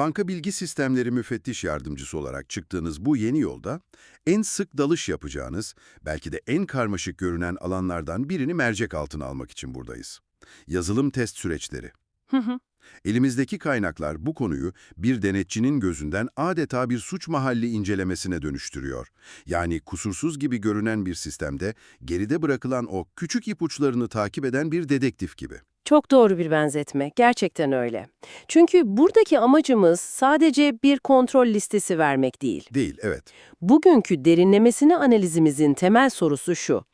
Banka Bilgi Sistemleri Müfettiş Yardımcısı olarak çıktığınız bu yeni yolda en sık dalış yapacağınız, belki de en karmaşık görünen alanlardan birini mercek altına almak için buradayız. Yazılım test süreçleri. Hı hı. Elimizdeki kaynaklar bu konuyu bir denetçinin gözünden adeta bir suç mahalli incelemesine dönüştürüyor. Yani kusursuz gibi görünen bir sistemde geride bırakılan o küçük ipuçlarını takip eden bir dedektif gibi. Çok doğru bir benzetme. Gerçekten öyle. Çünkü buradaki amacımız sadece bir kontrol listesi vermek değil. Değil, evet. Bugünkü derinlemesine analizimizin temel sorusu şu.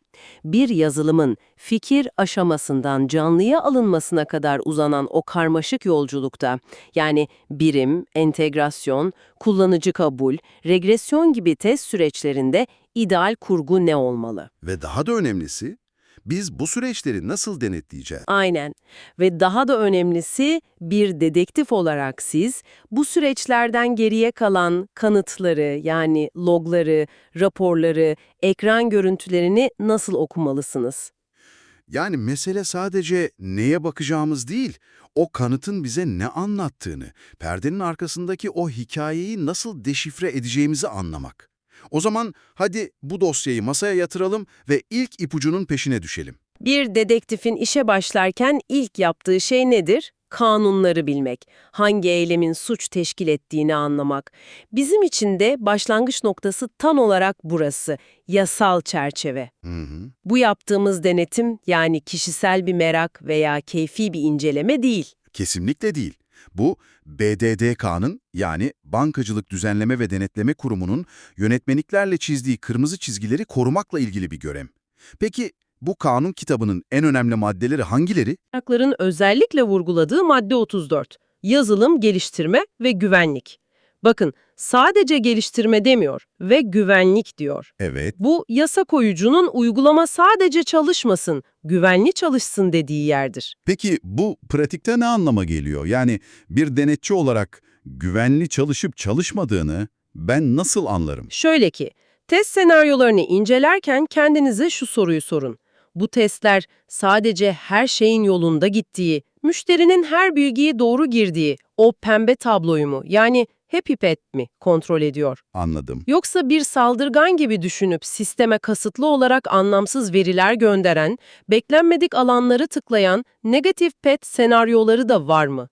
Bir yazılımın fikir aşamasından canlıya alınmasına kadar uzanan o karmaşık yolculukta, yani birim, entegrasyon, kullanıcı kabul, regresyon gibi test süreçlerinde ideal kurgu ne olmalı? Ve daha da önemlisi, biz bu süreçleri nasıl denetleyeceğiz? Aynen. Ve daha da önemlisi bir dedektif olarak siz bu süreçlerden geriye kalan kanıtları yani logları, raporları, ekran görüntülerini nasıl okumalısınız? Yani mesele sadece neye bakacağımız değil, o kanıtın bize ne anlattığını, perdenin arkasındaki o hikayeyi nasıl deşifre edeceğimizi anlamak. O zaman hadi bu dosyayı masaya yatıralım ve ilk ipucunun peşine düşelim. Bir dedektifin işe başlarken ilk yaptığı şey nedir? Kanunları bilmek, hangi eylemin suç teşkil ettiğini anlamak. Bizim için de başlangıç noktası tam olarak burası, yasal çerçeve. Hı hı. Bu yaptığımız denetim yani kişisel bir merak veya keyfi bir inceleme değil. Kesinlikle değil. Bu BDDK'nın yani Bankacılık Düzenleme ve Denetleme Kurumu'nun yönetmeliklerle çizdiği kırmızı çizgileri korumakla ilgili bir görev. Peki bu kanun kitabının en önemli maddeleri hangileri? Hakların özellikle vurguladığı madde 34. Yazılım, geliştirme ve güvenlik. Bakın sadece geliştirme demiyor ve güvenlik diyor. Evet. Bu yasa koyucunun uygulama sadece çalışmasın, güvenli çalışsın dediği yerdir. Peki bu pratikte ne anlama geliyor? Yani bir denetçi olarak güvenli çalışıp çalışmadığını ben nasıl anlarım? Şöyle ki, test senaryolarını incelerken kendinize şu soruyu sorun. Bu testler sadece her şeyin yolunda gittiği, müşterinin her bilgiyi doğru girdiği o pembe tabloyu mu yani Happy Pet mi kontrol ediyor? Anladım. Yoksa bir saldırgan gibi düşünüp sisteme kasıtlı olarak anlamsız veriler gönderen, beklenmedik alanları tıklayan negatif pet senaryoları da var mı?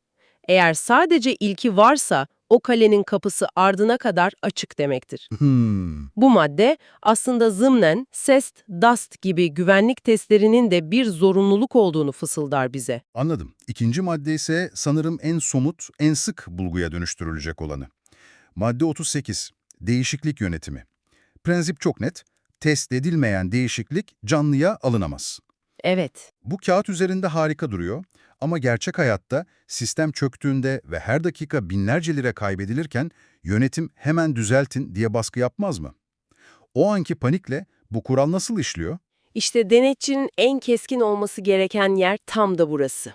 Eğer sadece ilki varsa o kalenin kapısı ardına kadar açık demektir. Hmm. Bu madde aslında zımnen, SEST, DAST gibi güvenlik testlerinin de bir zorunluluk olduğunu fısıldar bize. Anladım. İkinci madde ise sanırım en somut, en sık bulguya dönüştürülecek olanı. Madde 38. Değişiklik yönetimi. Prensip çok net. Test edilmeyen değişiklik canlıya alınamaz. Evet, Bu kağıt üzerinde harika duruyor ama gerçek hayatta sistem çöktüğünde ve her dakika binlerce lira kaybedilirken yönetim hemen düzeltin diye baskı yapmaz mı? O anki panikle bu kural nasıl işliyor? İşte denetçinin en keskin olması gereken yer tam da burası.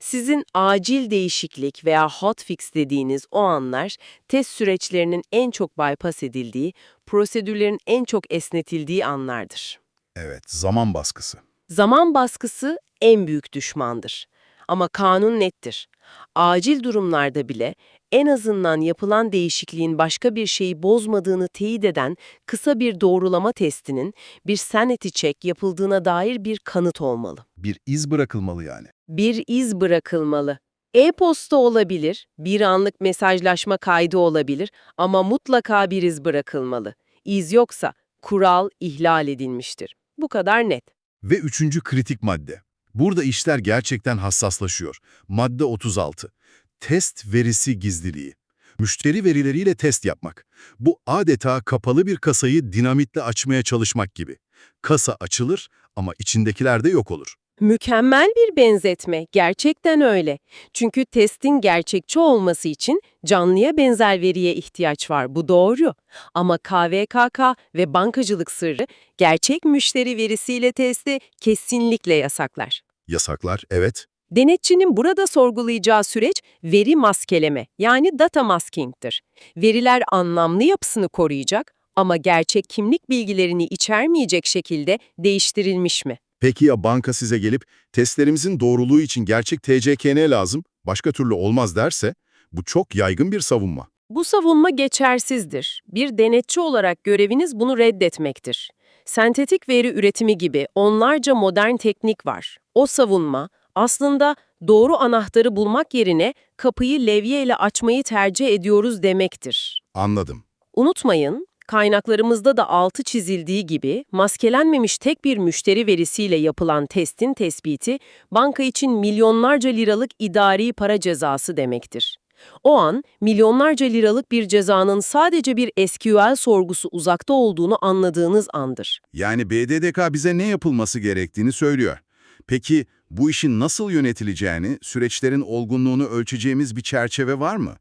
Sizin acil değişiklik veya hotfix dediğiniz o anlar, test süreçlerinin en çok bypass edildiği, prosedürlerin en çok esnetildiği anlardır. Evet, zaman baskısı. Zaman baskısı en büyük düşmandır. Ama kanun nettir. Acil durumlarda bile en azından yapılan değişikliğin başka bir şeyi bozmadığını teyit eden kısa bir doğrulama testinin bir sanity check yapıldığına dair bir kanıt olmalı. Bir iz bırakılmalı yani. Bir iz bırakılmalı. E-posta olabilir, bir anlık mesajlaşma kaydı olabilir ama mutlaka bir iz bırakılmalı. İz yoksa kural ihlal edilmiştir. Bu kadar net. Ve üçüncü kritik madde. Burada işler gerçekten hassaslaşıyor. Madde 36. Test verisi gizliliği. Müşteri verileriyle test yapmak. Bu adeta kapalı bir kasayı dinamitle açmaya çalışmak gibi. Kasa açılır ama içindekiler de yok olur. Mükemmel bir benzetme, gerçekten öyle. Çünkü testin gerçekçi olması için canlıya benzer veriye ihtiyaç var, bu doğru. Ama KVKK ve bankacılık sırrı gerçek müşteri verisiyle testi kesinlikle yasaklar. Yasaklar, evet. Denetçinin burada sorgulayacağı süreç veri maskeleme yani data masking'tir. Veriler anlamlı yapısını koruyacak ama gerçek kimlik bilgilerini içermeyecek şekilde değiştirilmiş mi? Peki ya banka size gelip testlerimizin doğruluğu için gerçek TCKN lazım, başka türlü olmaz derse, Bu çok yaygın bir savunma. Bu savunma geçersizdir. Bir denetçi olarak göreviniz bunu reddetmektir. Sentetik veri üretimi gibi onlarca modern teknik var. O savunma aslında doğru anahtarı bulmak yerine kapıyı levye ile açmayı tercih ediyoruz demektir. Anladım. Unutmayın, kaynaklarımızda da altı çizildiği gibi maskelenmemiş tek bir müşteri verisiyle yapılan testin tespiti banka için milyonlarca liralık idari para cezası demektir. O an milyonlarca liralık bir cezanın sadece bir SQL sorgusu uzakta olduğunu anladığınız andır. Yani BDDK bize ne yapılması gerektiğini söylüyor. Peki bu işin nasıl yönetileceğini, süreçlerin olgunluğunu ölçeceğimiz bir çerçeve var mı?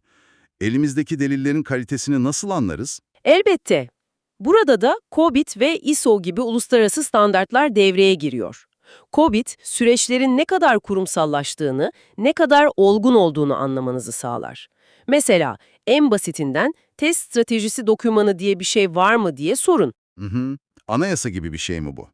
Elimizdeki delillerin kalitesini nasıl anlarız? Elbette. Burada da COBIT ve ISO gibi uluslararası standartlar devreye giriyor. COBIT, süreçlerin ne kadar kurumsallaştığını, ne kadar olgun olduğunu anlamanızı sağlar. Mesela en basitinden test stratejisi dokümanı diye bir şey var mı diye sorun. Hı hı. Anayasa gibi bir şey mi bu?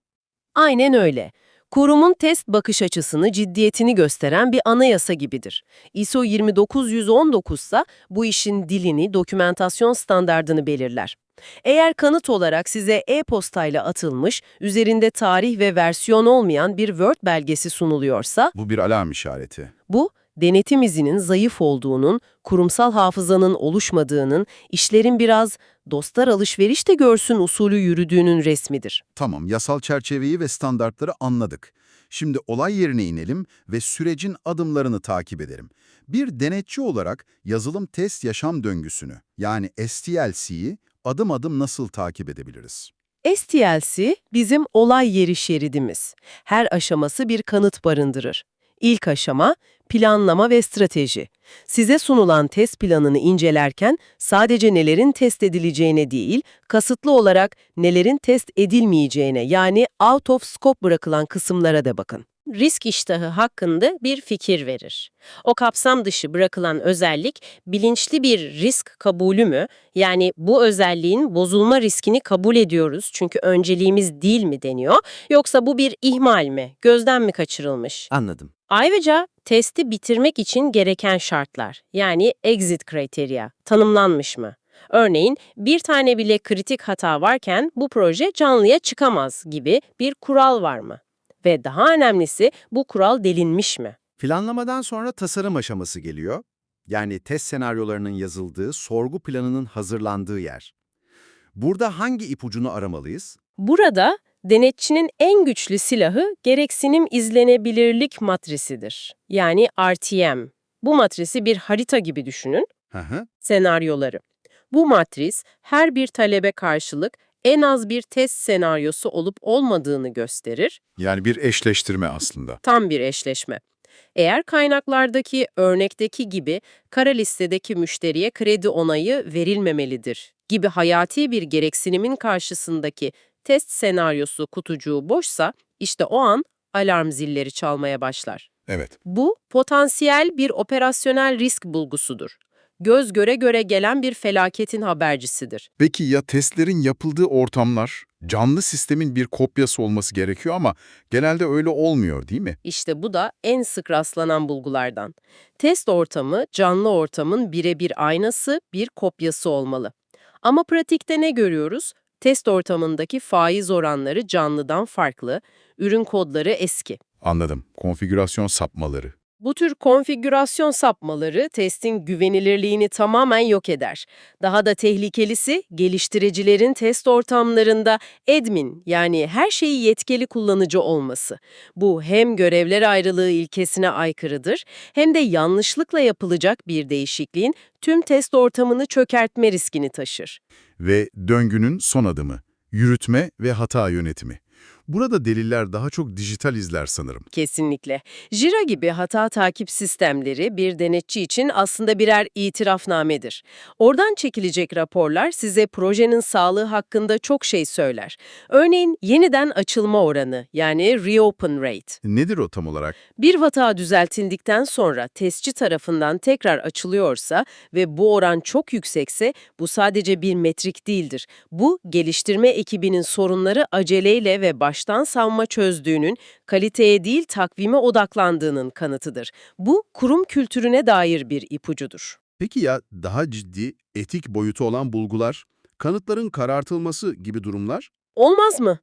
Aynen öyle. Kurumun test bakış açısını, ciddiyetini gösteren bir anayasa gibidir. ISO 29119 ise bu işin dilini, dokümentasyon standardını belirler. Eğer kanıt olarak size e-postayla atılmış, üzerinde tarih ve versiyon olmayan bir Word belgesi sunuluyorsa, Bu bir alarm işareti. bu, denetim izinin zayıf olduğunun, kurumsal hafızanın oluşmadığının, işlerin biraz dostlar alışveriş de görsün usulü yürüdüğünün resmidir. Tamam, yasal çerçeveyi ve standartları anladık. Şimdi olay yerine inelim ve sürecin adımlarını takip edelim. Bir denetçi olarak yazılım test yaşam döngüsünü, yani STLC'yi adım adım nasıl takip edebiliriz? STLC bizim olay yeri şeridimiz. Her aşaması bir kanıt barındırır. İlk aşama planlama ve strateji. Size sunulan test planını incelerken sadece nelerin test edileceğine değil, kasıtlı olarak nelerin test edilmeyeceğine yani out of scope bırakılan kısımlara da bakın. Risk iştahı hakkında bir fikir verir. O kapsam dışı bırakılan özellik bilinçli bir risk kabulü mü? Yani bu özelliğin bozulma riskini kabul ediyoruz çünkü önceliğimiz değil mi deniyor? Yoksa bu bir ihmal mi? Gözden mi kaçırılmış? Anladım. Ayrıca testi bitirmek için gereken şartlar yani exit criteria tanımlanmış mı? Örneğin bir tane bile kritik hata varken bu proje canlıya çıkamaz gibi bir kural var mı? Ve daha önemlisi bu kural delinmiş mi? Planlamadan sonra tasarım aşaması geliyor. Yani test senaryolarının yazıldığı, sorgu planının hazırlandığı yer. Burada hangi ipucunu aramalıyız? Burada denetçinin en güçlü silahı gereksinim izlenebilirlik matrisidir. Yani RTM. Bu matrisi bir harita gibi düşünün. Hı hı. senaryoları. Bu matris her bir talebe karşılık en az bir test senaryosu olup olmadığını gösterir, Yani bir eşleştirme aslında. tam bir eşleşme. Eğer kaynaklardaki örnekteki gibi kara listedeki müşteriye kredi onayı verilmemelidir gibi hayati bir gereksinimin karşısındaki test senaryosu kutucuğu boşsa işte o an alarm zilleri çalmaya başlar. Evet. Bu potansiyel bir operasyonel risk bulgusudur. Göz göre göre gelen bir felaketin habercisidir. Peki ya testlerin yapıldığı ortamlar? Canlı sistemin bir kopyası olması gerekiyor ama genelde öyle olmuyor değil mi? İşte bu da en sık rastlanan bulgulardan. Test ortamı, canlı ortamın birebir aynası, bir kopyası olmalı. Ama pratikte ne görüyoruz? Test ortamındaki faiz oranları canlıdan farklı, ürün kodları eski. Anladım. Konfigürasyon sapmaları. Bu tür konfigürasyon sapmaları testin güvenilirliğini tamamen yok eder. Daha da tehlikelisi geliştiricilerin test ortamlarında admin yani her şeyi yetkili kullanıcı olması. Bu hem görevler ayrılığı ilkesine aykırıdır hem de yanlışlıkla yapılacak bir değişikliğin tüm test ortamını çökertme riskini taşır. Ve döngünün son adımı, yürütme ve hata yönetimi. Burada deliller daha çok dijital izler sanırım. Kesinlikle. Jira gibi hata takip sistemleri bir denetçi için aslında birer itirafnamedir. Oradan çekilecek raporlar size projenin sağlığı hakkında çok şey söyler. Örneğin yeniden açılma oranı yani reopen rate. Nedir o tam olarak? Bir hata düzeltildikten sonra testçi tarafından tekrar açılıyorsa ve bu oran çok yüksekse bu sadece bir metrik değildir. Bu geliştirme ekibinin sorunları aceleyle ve baştan savma çözdüğünün, kaliteye değil takvime odaklandığının kanıtıdır. Bu kurum kültürüne dair bir ipucudur. Peki ya daha ciddi etik boyutu olan bulgular, kanıtların karartılması gibi durumlar? Olmaz mı?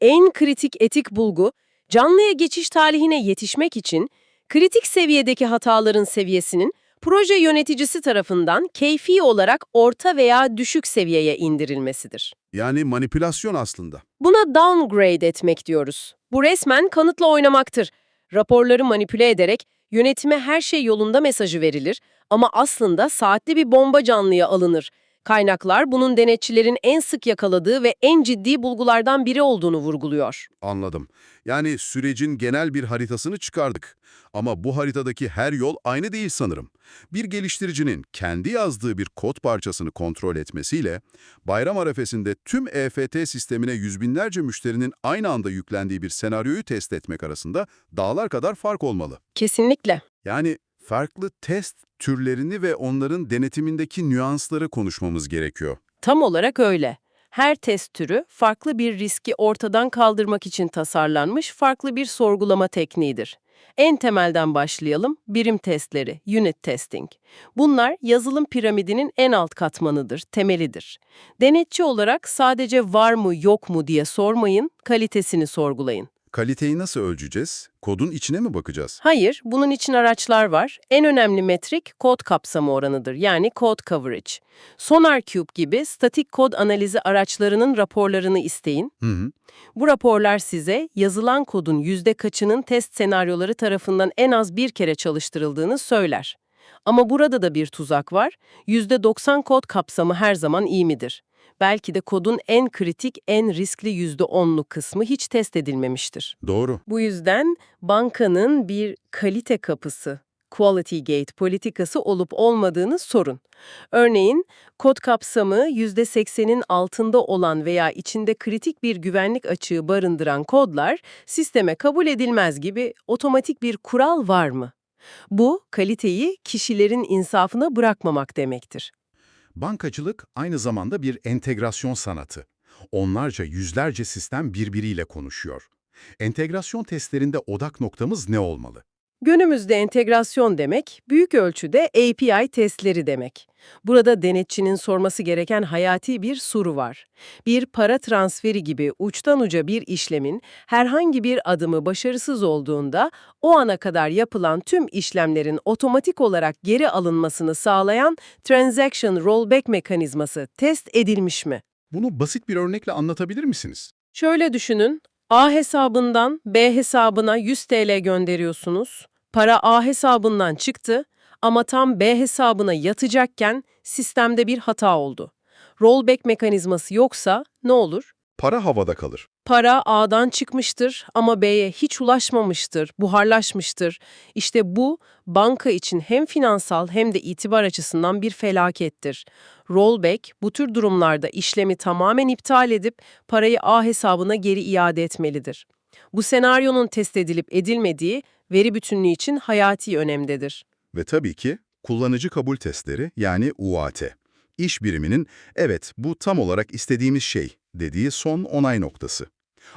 En kritik etik bulgu, canlıya geçiş tarihine yetişmek için kritik seviyedeki hataların seviyesinin proje yöneticisi tarafından keyfi olarak orta veya düşük seviyeye indirilmesidir. Yani manipülasyon aslında. Buna downgrade etmek diyoruz. Bu resmen kanıtla oynamaktır. Raporları manipüle ederek yönetime her şey yolunda mesajı verilir ama aslında saatli bir bomba canlıya alınır. Kaynaklar bunun denetçilerin en sık yakaladığı ve en ciddi bulgulardan biri olduğunu vurguluyor. Anladım. Yani sürecin genel bir haritasını çıkardık. Ama bu haritadaki her yol aynı değil sanırım. Bir geliştiricinin kendi yazdığı bir kod parçasını kontrol etmesiyle, bayram arefesinde tüm EFT sistemine yüz binlerce müşterinin aynı anda yüklendiği bir senaryoyu test etmek arasında dağlar kadar fark olmalı. Kesinlikle. Yani farklı test türlerini ve onların denetimindeki nüansları konuşmamız gerekiyor. Tam olarak öyle. Her test türü farklı bir riski ortadan kaldırmak için tasarlanmış farklı bir sorgulama tekniğidir. En temelden başlayalım, birim testleri, unit testing. Bunlar yazılım piramidinin en alt katmanıdır, temelidir. Denetçi olarak sadece var mı yok mu diye sormayın, kalitesini sorgulayın. Kaliteyi nasıl ölçeceğiz? Kodun içine mi bakacağız? Hayır, bunun için araçlar var. En önemli metrik kod kapsamı oranıdır, yani code coverage. SonarCube gibi statik kod analizi araçlarının raporlarını isteyin. Hı hı. Bu raporlar size yazılan kodun yüzde kaçının test senaryoları tarafından en az bir kere çalıştırıldığını söyler. Ama burada da bir tuzak var. Yüzde 90 kod kapsamı her zaman iyi midir? Belki de kodun en kritik, en riskli yüzde 10'luk kısmı hiç test edilmemiştir. Doğru. Bu yüzden bankanın bir kalite kapısı, quality gate politikası olup olmadığını sorun. Örneğin, kod kapsamı %80'in altında olan veya içinde kritik bir güvenlik açığı barındıran kodlar sisteme kabul edilmez gibi otomatik bir kural var mı? Bu, kaliteyi kişilerin insafına bırakmamak demektir. Bankacılık aynı zamanda bir entegrasyon sanatı. Onlarca, yüzlerce sistem birbiriyle konuşuyor. Entegrasyon testlerinde odak noktamız ne olmalı? Günümüzde entegrasyon demek, büyük ölçüde API testleri demek. Burada denetçinin sorması gereken hayati bir soru var. Bir para transferi gibi uçtan uca bir işlemin herhangi bir adımı başarısız olduğunda o ana kadar yapılan tüm işlemlerin otomatik olarak geri alınmasını sağlayan transaction rollback mekanizması test edilmiş mi? Bunu basit bir örnekle anlatabilir misiniz? Şöyle düşünün, A hesabından B hesabına 100 TL gönderiyorsunuz. Para A hesabından çıktı ama tam B hesabına yatacakken sistemde bir hata oldu. Rollback mekanizması yoksa ne olur? Para havada kalır. Para A'dan çıkmıştır ama B'ye hiç ulaşmamıştır, buharlaşmıştır. İşte bu banka için hem finansal hem de itibar açısından bir felakettir. Rollback bu tür durumlarda işlemi tamamen iptal edip parayı A hesabına geri iade etmelidir. Bu senaryonun test edilip edilmediği veri bütünlüğü için hayati önemdedir. Ve tabii ki kullanıcı kabul testleri yani UAT. İş biriminin evet bu tam olarak istediğimiz şey dediği son onay noktası.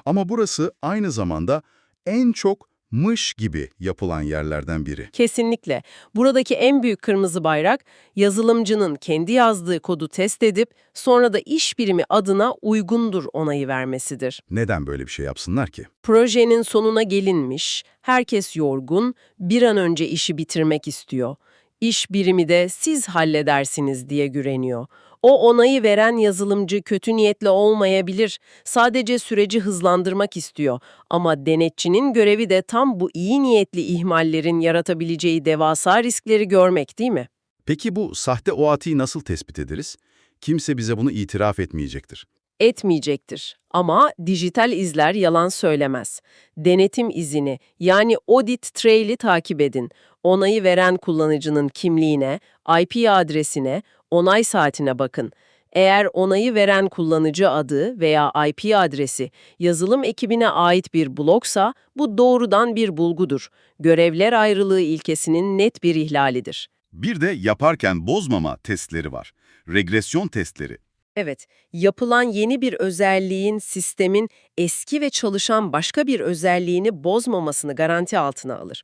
Ama burası aynı zamanda en çok mış gibi yapılan yerlerden biri. Kesinlikle. Buradaki en büyük kırmızı bayrak, yazılımcının kendi yazdığı kodu test edip sonra da iş birimi adına uygundur onayı vermesidir. Neden böyle bir şey yapsınlar ki? Projenin sonuna gelinmiş, herkes yorgun, bir an önce işi bitirmek istiyor. İş birimi de siz halledersiniz diye güveniyor. O onayı veren yazılımcı kötü niyetli olmayabilir, sadece süreci hızlandırmak istiyor. Ama denetçinin görevi de tam bu iyi niyetli ihmallerin yaratabileceği devasa riskleri görmek değil mi? Peki bu sahte OAT'yi nasıl tespit ederiz? Kimse bize bunu itiraf etmeyecektir. etmeyecektir. Ama dijital izler yalan söylemez. Denetim izini yani audit trail'i takip edin. Onayı veren kullanıcının kimliğine, IP adresine, onay saatine bakın. Eğer onayı veren kullanıcı adı veya IP adresi yazılım ekibine ait bir bloksa bu doğrudan bir bulgudur. Görevler ayrılığı ilkesinin net bir ihlalidir. Bir de yaparken bozmama testleri var. Regresyon testleri. Evet, yapılan yeni bir özelliğin sistemin eski ve çalışan başka bir özelliğini bozmamasını garanti altına alır.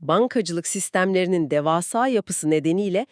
Bankacılık sistemlerinin devasa yapısı nedeniyle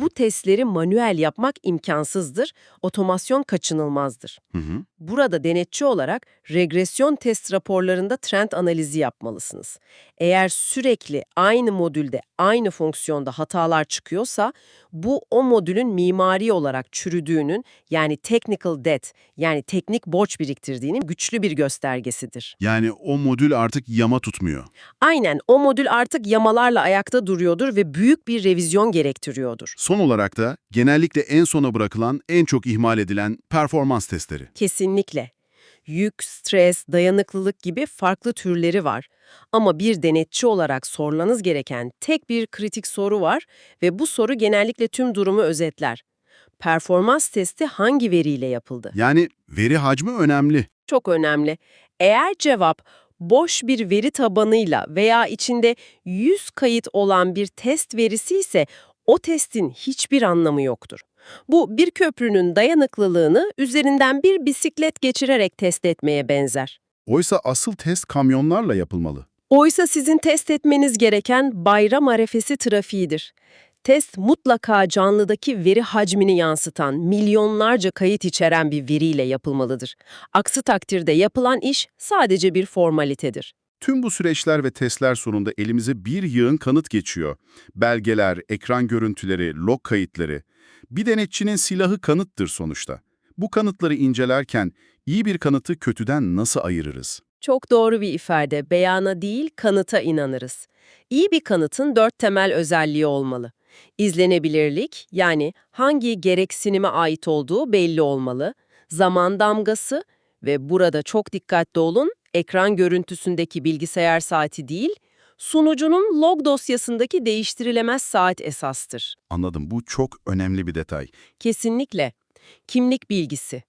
Bu testleri manuel yapmak imkansızdır, otomasyon kaçınılmazdır. Hı hı. Burada denetçi olarak regresyon test raporlarında trend analizi yapmalısınız. Eğer sürekli aynı modülde aynı fonksiyonda hatalar çıkıyorsa bu o modülün mimari olarak çürüdüğünün yani technical debt yani teknik borç biriktirdiğinin güçlü bir göstergesidir. Yani o modül artık yama tutmuyor. Aynen o modül artık yamalarla ayakta duruyordur ve büyük bir revizyon gerektiriyordur. Son olarak da genellikle en sona bırakılan, en çok ihmal edilen performans testleri. Kesinlikle. Yük, stres, dayanıklılık gibi farklı türleri var. Ama bir denetçi olarak sormanız gereken tek bir kritik soru var ve bu soru genellikle tüm durumu özetler. Performans testi hangi veriyle yapıldı? Yani veri hacmi önemli. Çok önemli. Eğer cevap boş bir veri tabanıyla veya içinde 100 kayıt olan bir test verisi ise o testin hiçbir anlamı yoktur. Bu bir köprünün dayanıklılığını üzerinden bir bisiklet geçirerek test etmeye benzer. Oysa asıl test kamyonlarla yapılmalı. Oysa sizin test etmeniz gereken bayram arefesi trafiğidir. Test mutlaka canlıdaki veri hacmini yansıtan, milyonlarca kayıt içeren bir veriyle yapılmalıdır. Aksi takdirde yapılan iş sadece bir formalitedir. Tüm bu süreçler ve testler sonunda elimize bir yığın kanıt geçiyor. Belgeler, ekran görüntüleri, log kayıtları. Bir denetçinin silahı kanıttır sonuçta. Bu kanıtları incelerken iyi bir kanıtı kötüden nasıl ayırırız? Çok doğru bir ifade, beyana değil kanıta inanırız. İyi bir kanıtın dört temel özelliği olmalı. İzlenebilirlik, yani hangi gereksinime ait olduğu belli olmalı. Zaman damgası ve burada çok dikkatli olun, ekran görüntüsündeki bilgisayar saati değil, sunucunun log dosyasındaki değiştirilemez saat esastır. Anladım, bu çok önemli bir detay. Kesinlikle. Kimlik bilgisi.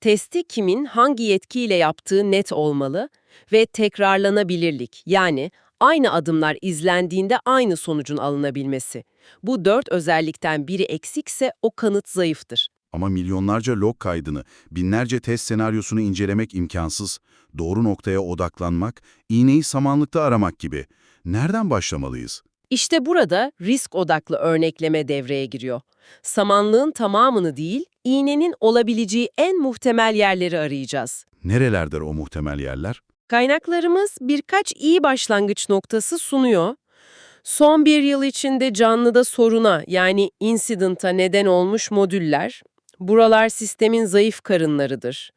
Testi kimin hangi yetkiyle yaptığı net olmalı ve tekrarlanabilirlik yani aynı adımlar izlendiğinde aynı sonucun alınabilmesi. Bu dört özellikten biri eksikse o kanıt zayıftır. Ama milyonlarca log kaydını, binlerce test senaryosunu incelemek imkansız. Doğru noktaya odaklanmak, iğneyi samanlıkta aramak gibi. Nereden başlamalıyız? İşte burada risk odaklı örnekleme devreye giriyor. Samanlığın tamamını değil, iğnenin olabileceği en muhtemel yerleri arayacağız. Nerelerdir o muhtemel yerler? Kaynaklarımız birkaç iyi başlangıç noktası sunuyor. Son bir yıl içinde canlıda soruna yani incident'a neden olmuş modüller, buralar sistemin zayıf karınlarıdır.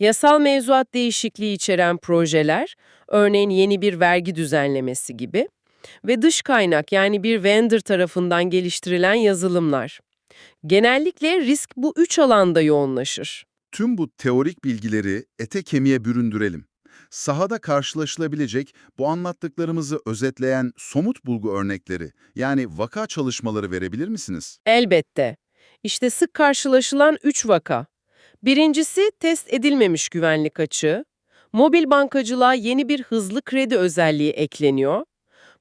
Yasal mevzuat değişikliği içeren projeler, örneğin yeni bir vergi düzenlemesi gibi ve dış kaynak yani bir vendor tarafından geliştirilen yazılımlar. Genellikle risk bu üç alanda yoğunlaşır. Tüm bu teorik bilgileri ete kemiğe büründürelim. Sahada karşılaşılabilecek bu anlattıklarımızı özetleyen somut bulgu örnekleri, yani vaka çalışmaları verebilir misiniz? Elbette. İşte sık karşılaşılan üç vaka. Birincisi test edilmemiş güvenlik açığı. Mobil bankacılığa yeni bir hızlı kredi özelliği ekleniyor.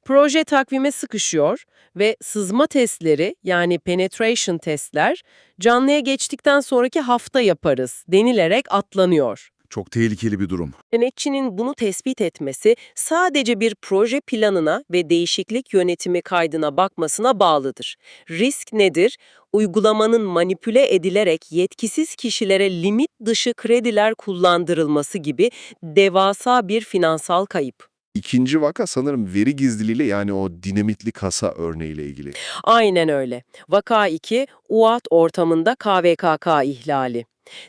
Proje takvime sıkışıyor ve sızma testleri yani penetration testler canlıya geçtikten sonraki hafta yaparız denilerek atlanıyor. Çok tehlikeli bir durum. Denetçinin bunu tespit etmesi sadece bir proje planına ve değişiklik yönetimi kaydına bakmasına bağlıdır. Risk nedir? Uygulamanın manipüle edilerek yetkisiz kişilere limit dışı krediler kullandırılması gibi devasa bir finansal kayıp. İkinci vaka sanırım veri gizliliğiyle yani o dinamitli kasa örneğiyle ilgili. Aynen öyle. Vaka 2, UAT ortamında KVKK ihlali.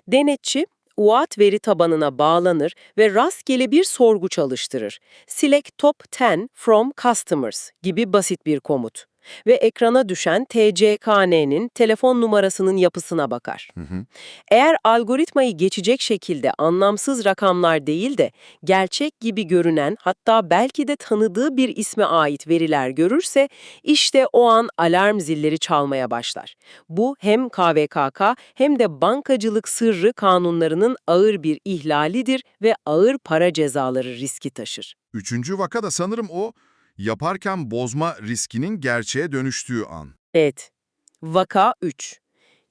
Denetçi, UAT veri tabanına bağlanır ve rastgele bir sorgu çalıştırır. Select top 10 from customers gibi basit bir komut. Ve ekrana düşen TCKN'nin telefon numarasının yapısına bakar. Hı hı. Eğer algoritmayı geçecek şekilde anlamsız rakamlar değil de gerçek gibi görünen hatta belki de tanıdığı bir isme ait veriler görürse işte o an alarm zilleri çalmaya başlar. Bu hem KVKK hem de bankacılık sırrı kanunlarının ağır bir ihlalidir ve ağır para cezaları riski taşır. Üçüncü vaka da sanırım o, yaparken bozma riskinin gerçeğe dönüştüğü an. Evet. Vaka 3.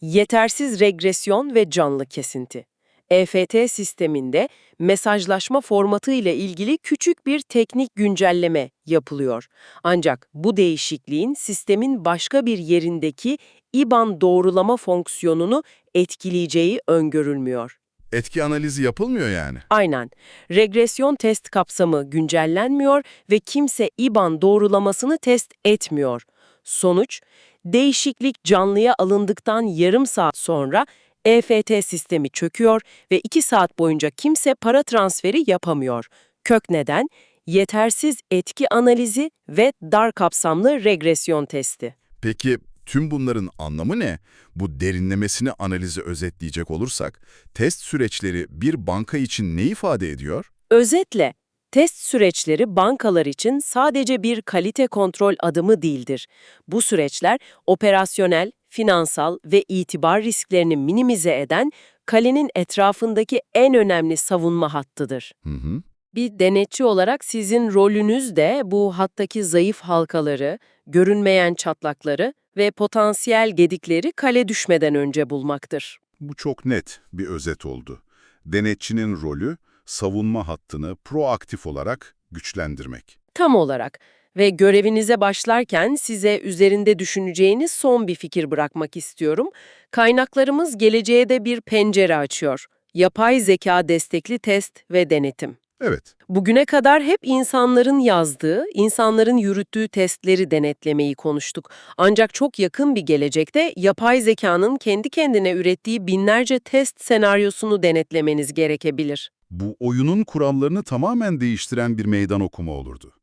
Yetersiz regresyon ve canlı kesinti. EFT sisteminde mesajlaşma formatı ile ilgili küçük bir teknik güncelleme yapılıyor. Ancak bu değişikliğin sistemin başka bir yerindeki IBAN doğrulama fonksiyonunu etkileyeceği öngörülmüyor. Etki analizi yapılmıyor yani. Aynen. Regresyon test kapsamı güncellenmiyor ve kimse IBAN doğrulamasını test etmiyor. Sonuç, değişiklik canlıya alındıktan yarım saat sonra EFT sistemi çöküyor ve 2 saat boyunca kimse para transferi yapamıyor. Kök neden? Yetersiz etki analizi ve dar kapsamlı regresyon testi. Peki tüm bunların anlamı ne? Bu derinlemesine analizi özetleyecek olursak, test süreçleri bir banka için ne ifade ediyor? Özetle, test süreçleri bankalar için sadece bir kalite kontrol adımı değildir. Bu süreçler operasyonel, finansal ve itibar risklerini minimize eden kalenin etrafındaki en önemli savunma hattıdır. Hı hı. Bir denetçi olarak sizin rolünüz de bu hattaki zayıf halkaları, görünmeyen çatlakları ve potansiyel gedikleri kale düşmeden önce bulmaktır. Bu çok net bir özet oldu. Denetçinin rolü, savunma hattını proaktif olarak güçlendirmek. Tam olarak ve görevinize başlarken size üzerinde düşüneceğiniz son bir fikir bırakmak istiyorum. Kaynaklarımız geleceğe de bir pencere açıyor. Yapay zeka destekli test ve denetim. Evet, Bugüne kadar hep insanların yazdığı, insanların yürüttüğü testleri denetlemeyi konuştuk. Ancak çok yakın bir gelecekte yapay zekanın kendi kendine ürettiği binlerce test senaryosunu denetlemeniz gerekebilir. bu oyunun kurallarını tamamen değiştiren bir meydan okuma olurdu.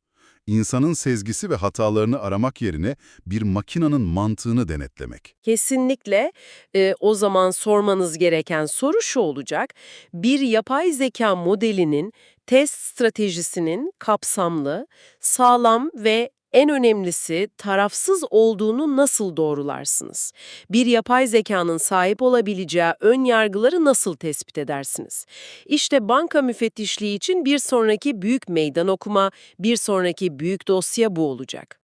İnsanın sezgisi ve hatalarını aramak yerine bir makinanın mantığını denetlemek. Kesinlikle e, o zaman sormanız gereken soru şu olacak. Bir yapay zeka modelinin test stratejisinin kapsamlı, sağlam ve en önemlisi tarafsız olduğunu nasıl doğrularsınız? Bir yapay zekanın sahip olabileceği ön yargıları nasıl tespit edersiniz? İşte banka müfettişliği için bir sonraki büyük meydan okuma, bir sonraki büyük dosya bu olacak.